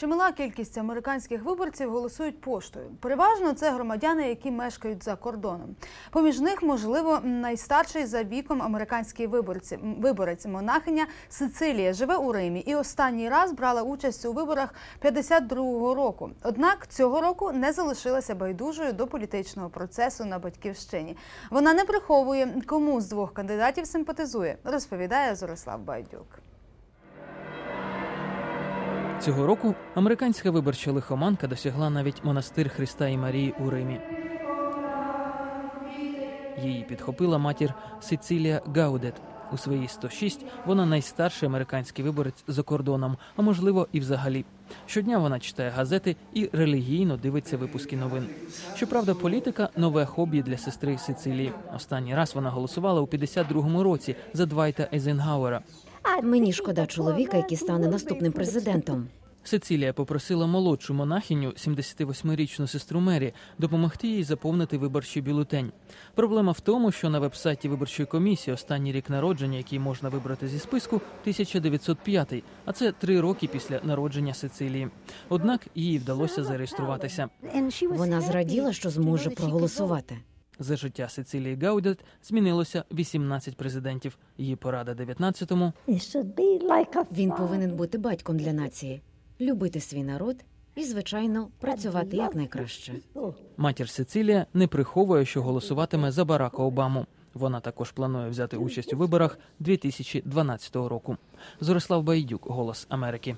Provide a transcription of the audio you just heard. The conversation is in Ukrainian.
Чимала кількість американських виборців голосують поштою. Переважно це громадяни, які мешкають за кордоном. Поміж них, можливо, найстарший за віком американський виборці, виборець монахиня Сицилія живе у Римі і останній раз брала участь у виборах 52-го року. Однак цього року не залишилася байдужою до політичного процесу на батьківщині. Вона не приховує, кому з двох кандидатів симпатизує, розповідає Зорислав Байдюк. Цього року американська виборча лихоманка досягла навіть монастир Христа і Марії у Римі. Її підхопила матір Сицилія Гаудет. У свої 106 вона найстарший американський виборець за кордоном, а можливо і взагалі. Щодня вона читає газети і релігійно дивиться випуски новин. Щоправда, політика нове хобі для сестри Сицилії. Останній раз вона голосувала у 52-му році за Двайта Ейзенгауера. Мені шкода чоловіка, який стане наступним президентом. Сицилія попросила молодшу монахиню, 78-річну сестру Мері, допомогти їй заповнити виборчий бюлетень. Проблема в тому, що на вебсайті виборчої комісії останній рік народження, який можна вибрати зі списку, 1905, а це три роки після народження Сицилії. Однак їй вдалося зареєструватися. Вона зраділа, що зможе проголосувати. За життя Сицилії Гаудет змінилося 18 президентів. Її порада 19-му Він повинен бути батьком для нації, любити свій народ і, звичайно, працювати якнайкраще. Матір Сицилія не приховує, що голосуватиме за Барака Обаму. Вона також планує взяти участь у виборах 2012 року. Зорислав Байдюк, Голос Америки.